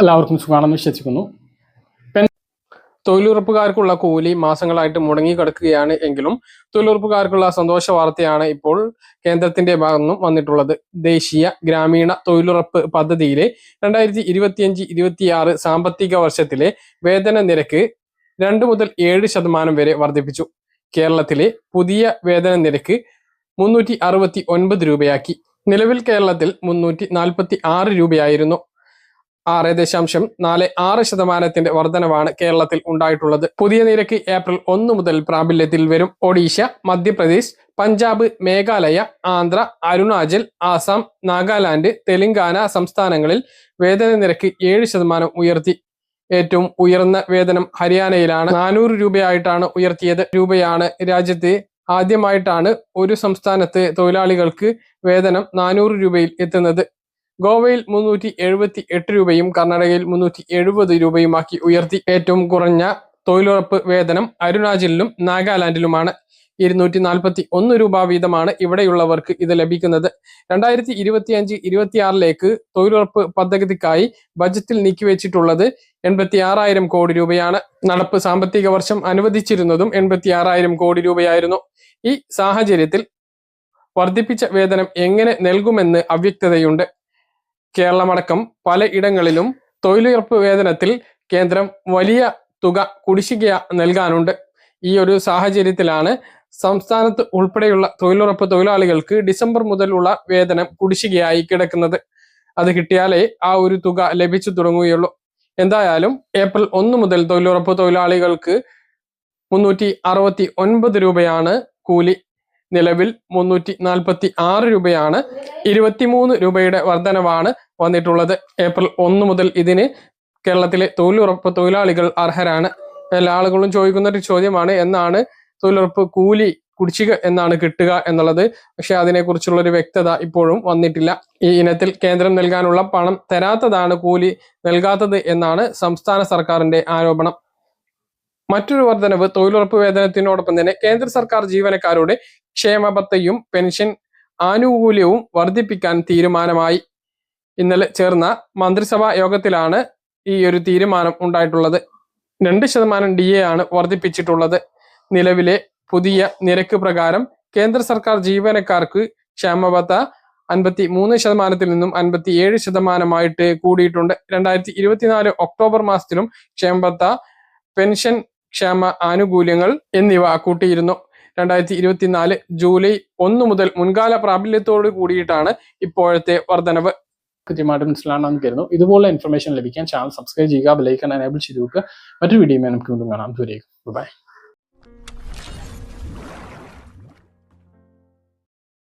എല്ലാവർക്കും സുഖമാണെന്ന് വിശ്വസിക്കുന്നു. തൊഴിലുറപ്പുകാർക്കുള്ള കൂലി മാസങ്ങളായിട്ട് മുടങ്ങി കിടക്കുകയാണ് എങ്കിലും തൊഴിലുറപ്പുകാർക്കുള്ള സന്തോഷ വാർത്തയാണ് ഇപ്പോൾ കേന്ദ്രത്തിന്റെ ഭാഗത്തു നിന്നും വന്നിട്ടുള്ളത്. ദേശീയ ഗ്രാമീണ തൊഴിലുറപ്പ് പദ്ധതിയിലെ രണ്ടായിരത്തി ഇരുപത്തിയഞ്ച് ഇരുപത്തിയാറ് സാമ്പത്തിക വർഷത്തിലെ വേതന നിരക്ക് രണ്ട് മുതൽ ഏഴ് ശതമാനം വരെ വർദ്ധിപ്പിച്ചു. കേരളത്തിലെ പുതിയ വേതന നിരക്ക് മുന്നൂറ്റി അറുപത്തി ഒൻപത് രൂപയാക്കി. നിലവിൽ കേരളത്തിൽ മുന്നൂറ്റി നാൽപ്പത്തി ആറ് രൂപയായിരുന്നു. ആറ് ദശാംശം നാല് ആറ് ശതമാനത്തിന്റെ വർധനവാണ് കേരളത്തിൽ ഉണ്ടായിട്ടുള്ളത്. പുതിയ നിരക്ക് ഏപ്രിൽ ഒന്ന് മുതൽ പ്രാബല്യത്തിൽ വരും. ഒഡീഷ മധ്യപ്രദേശ് പഞ്ചാബ് മേഘാലയ ആന്ധ്ര അരുണാചൽ ആസാം നാഗാലാൻഡ് തെലങ്കാന സംസ്ഥാനങ്ങളിൽ വേതന നിരക്ക് ഏഴ് ശതമാനം ഉയർത്തി. ഏറ്റവും ഉയർന്ന വേതനം ഹരിയാനയിലാണ്. നാനൂറ് രൂപയായിട്ടാണ് ഉയർത്തിയത്. രൂപയാണ് രാജ്യത്തെ ആദ്യമായിട്ടാണ് ഒരു സംസ്ഥാനത്തെ തൊഴിലാളികൾക്ക് വേതനം നാനൂറ് രൂപയിൽ എത്തുന്നത്. ഗോവയിൽ മുന്നൂറ്റി എഴുപത്തി എട്ട് രൂപയും കർണാടകയിൽ മുന്നൂറ്റി എഴുപത് രൂപയുമാക്കി ഉയർത്തി ഏറ്റവും കുറഞ്ഞ തൊഴിലുറപ്പ് വേതനം അരുണാചലിലും നാഗാലാൻഡിലുമാണ്. ഇരുന്നൂറ്റി നാൽപ്പത്തി ഒന്ന് രൂപ വീതമാണ് ഇവിടെയുള്ളവർക്ക് ഇത് ലഭിക്കുന്നത്. രണ്ടായിരത്തി ഇരുപത്തി അഞ്ച് ഇരുപത്തിയാറിലേക്ക് തൊഴിലുറപ്പ് പദ്ധതിക്കായി ബജറ്റിൽ നീക്കിവെച്ചിട്ടുള്ളത് എൺപത്തി ആറായിരം കോടി രൂപയാണ്. നടപ്പ് സാമ്പത്തിക വർഷം അനുവദിച്ചിരുന്നതും എൺപത്തി ആറായിരം കോടി രൂപയായിരുന്നു. ഈ സാഹചര്യത്തിൽ വർദ്ധിപ്പിച്ച വേതനം എങ്ങനെ നൽകുമെന്ന് അവ്യക്തതയുണ്ട്. കേരളമടക്കം പലയിടങ്ങളിലും തൊഴിലുറപ്പ് വേതനത്തിൽ കേന്ദ്രം വലിയ തുക കുടിശ്ശിക നൽകാനുണ്ട്. ഈ ഒരു സാഹചര്യത്തിലാണ് സംസ്ഥാനത്ത് ഉൾപ്പെടെയുള്ള തൊഴിലുറപ്പ് തൊഴിലാളികൾക്ക് ഡിസംബർ മുതലുള്ള വേതനം കുടിശ്ശികയായി കിടക്കുന്നത്. അത് കിട്ടിയാലേ ആ ഒരു തുക ലഭിച്ചു തുടങ്ങുകയുള്ളൂ. എന്തായാലും ഏപ്രിൽ ഒന്ന് മുതൽ തൊഴിലുറപ്പ് തൊഴിലാളികൾക്ക് മുന്നൂറ്റി അറുപത്തി ഒൻപത് രൂപയാണ് കൂലി. നിലവിൽ മുന്നൂറ്റി നാൽപ്പത്തി ആറ് രൂപയാണ് ഇരുപത്തിമൂന്ന് രൂപയുടെ വർധനവാണ് വന്നിട്ടുള്ളത്. ഏപ്രിൽ ഒന്ന് മുതൽ ഇതിന് കേരളത്തിലെ തൊഴിലുറപ്പ് തൊഴിലാളികൾ അർഹരാണ്. എല്ലാ ആളുകളും ചോദിക്കുന്ന ഒരു ചോദ്യമാണ് എന്നാണ് തൊഴിലുറപ്പ് കൂലി കുടിശ്ശിക എന്നാണ് കിട്ടുക എന്നുള്ളത്. പക്ഷെ അതിനെക്കുറിച്ചുള്ള ഒരു വ്യക്തത ഇപ്പോഴും വന്നിട്ടില്ല. ഈ ഇനത്തിൽ കേന്ദ്രം നൽകാനുള്ള പണം തരാത്തതാണ് കൂലി നൽകാത്തത് എന്നാണ് സംസ്ഥാന സർക്കാരിന്റെ ആരോപണം. മറ്റൊരു വർധനവ് തൊഴിലുറപ്പ് വേതനത്തിനോടൊപ്പം തന്നെ കേന്ദ്ര സർക്കാർ ജീവനക്കാരുടെ ക്ഷേമബത്തയും പെൻഷൻ ആനുകൂല്യവും വർദ്ധിപ്പിക്കാൻ തീരുമാനമായി. ഇന്നലെ ചേർന്ന മന്ത്രിസഭാ യോഗത്തിലാണ് ഈ ഒരു തീരുമാനം ഉണ്ടായിട്ടുള്ളത്. രണ്ട് ശതമാനം ഡി എ ആണ് വർദ്ധിപ്പിച്ചിട്ടുള്ളത് നിലവിലെ പുതിയ നിരക്ക് പ്രകാരം കേന്ദ്ര സർക്കാർ ജീവനക്കാർക്ക് ക്ഷേമബത്ത അൻപത്തി മൂന്ന് ശതമാനത്തിൽ നിന്നും അൻപത്തി ഏഴ് ശതമാനമായിട്ട് കൂടിയിട്ടുണ്ട്. രണ്ടായിരത്തി ഇരുപത്തിനാല് ഒക്ടോബർ മാസത്തിലും ക്ഷേമബത്ത പെൻഷൻ ക്ഷേമ ആനുകൂല്യങ്ങൾ എന്നിവ കൂട്ടിയിരുന്നു രണ്ടായിരത്തി ഇരുപത്തിനാല് ജൂലൈ ഒന്ന് മുതൽ മുൻകാല പ്രാബല്യത്തോട് കൂടിയിട്ടാണ് ഇപ്പോഴത്തെ വർധനവ്. കൃത്യമായിട്ട് മനസ്സിലാണെന്ന് കരുതുന്നു. ഇതുപോലെ ഇൻഫർമേഷൻ ലഭിക്കാൻ ചാനൽ സബ്സ്ക്രൈബ് ചെയ്യുക ബെലൈക്കൺ എനേബിൾ ചെയ്ത് വെക്കുക. മറ്റൊരു വീഡിയോ നമുക്ക് വീണ്ടും കാണാം. ദൂരേക്ക് ബൈ